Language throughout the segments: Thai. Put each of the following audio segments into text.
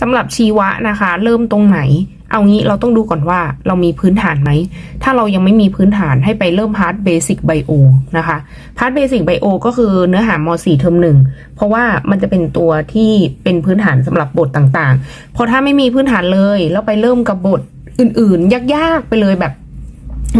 สำหรับชีวะนะคะ เริ่มตรงไหน เอางี้เราต้องดูก่อนว่าเรามีพื้นฐานไหม ถ้าเรายังไม่มีพื้นฐานให้ไปเริ่มพาร์ทเบสิกไบโอนะคะพาร์ทเบสิกไบโอก็คือเนื้อหาม4เทอมหนึ่งเพราะว่ามันจะเป็นตัวที่เป็นพื้นฐานสำหรับบทต่างๆพราะถ้าไม่มีพื้นฐานเลยแล้วไปเริ่มกับบทอื่นๆ ยากๆไปเลยแบบ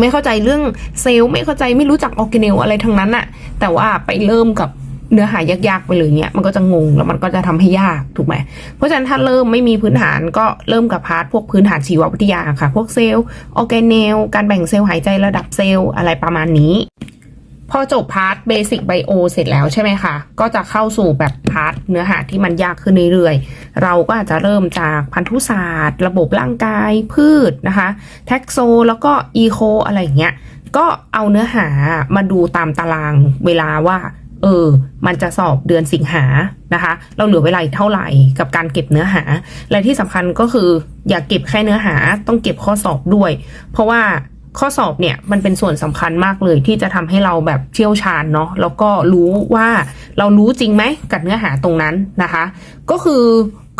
ไม่เข้าใจเรื่องเซลล์ไม่เข้าใจไม่รู้จักออร์แกเนลอะไรทั้งนั้นอะแต่ว่าไปเริ่มกับ เนื้อหายากๆไปเลยเนี่ยมันก็จะงงแล้วมันก็จะทำให้ยากถูกไหมเพราะฉะนั้นถ้าเริ่มไม่มีพื้นฐานก็เริ่มกับพาร์ทพวกพื้นฐานชีววิทยาค่ะ พวกเซลล์ออร์แกเนลการแบ่งเซลล์หายใจระดับเซลล์อะไรประมาณนี้ พอจบพาร์ทเบสิกไบโอเสร็จแล้วใช่ไหมคะ ก็จะเข้าสู่แบบพาร์ทเนื้อหาที่มันยากขึ้นเรื่อยๆ เราก็อาจจะเริ่มจากพันธุศาสตร์ ระบบร่างกายพืชนะคะแท็กโซแล้วก็อีโคอะไรอย่างเงี้ยก็เอาเนื้อหามาดูตามตารางเวลาว่า เออ มันจะสอบเดือนสิงหานะคะ เราเหลือเวลาเท่าไหร่กับการเก็บเนื้อหา และที่สำคัญก็คืออย่าเก็บแค่เนื้อหาต้องเก็บข้อสอบด้วย เพราะว่าข้อสอบเนี่ยมันเป็นส่วนสำคัญมากเลยที่จะทำให้เราแบบเชี่ยวชาญเนาะแล้วก็รู้ว่าเรารู้จริงไหมกับเนื้อหาตรงนั้นนะคะ ก็คือ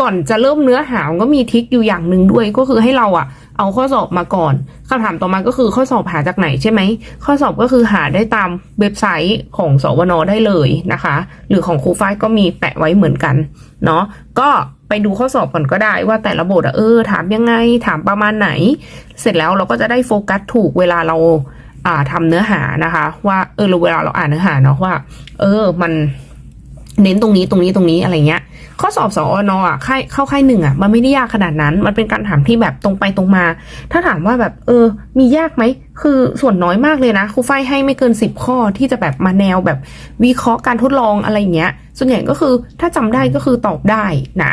ก่อนจะเริ่มเนื้อหาก็มีทิคอยู่อย่างหนึ่งด้วยก็คือให้เราอะเอาข้อสอบมาก่อนคำถามต่อมาก็คือข้อสอบหาจากไหนใช่ไหม ข้อสอบก็คือหาได้ตามเว็บไซต์ของสวนได้เลยนะคะ หรือของครูฝ้ายก็มีแปะไว้เหมือนกันเนาะก็ไปดูข้อสอบก่อนก็ได้ว่าแต่ละบทเออ ถามยังไงถามประมาณไหน เสร็จแล้วเราก็จะได้โฟกัสถูกเวลาเราอ่าทำเนื้อหานะคะ ว่าเออเวลาเราอ่านเนื้อหาเนาะว่า เออมัน เน้นตรงนี้ตรงนี้ตรงนี้อะไรเงี้ย ข้อสอบสอนอะค่ายเข้าค่ายหนึ่งอะ มันไม่ได้ยากขนาดนั้น มันเป็นการถามที่แบบตรงไปตรงมา ถ้าถามว่าแบบเออ มียากไหม คือส่วนน้อยมากเลยนะครูฝ้ายให้ไม่เกินสิบข้อที่จะแบบมาแนวแบบวิเคราะห์การทดลองอะไรเงี้ย ส่วนใหญ่ก็คือถ้าจำได้ก็คือตอบได้นะ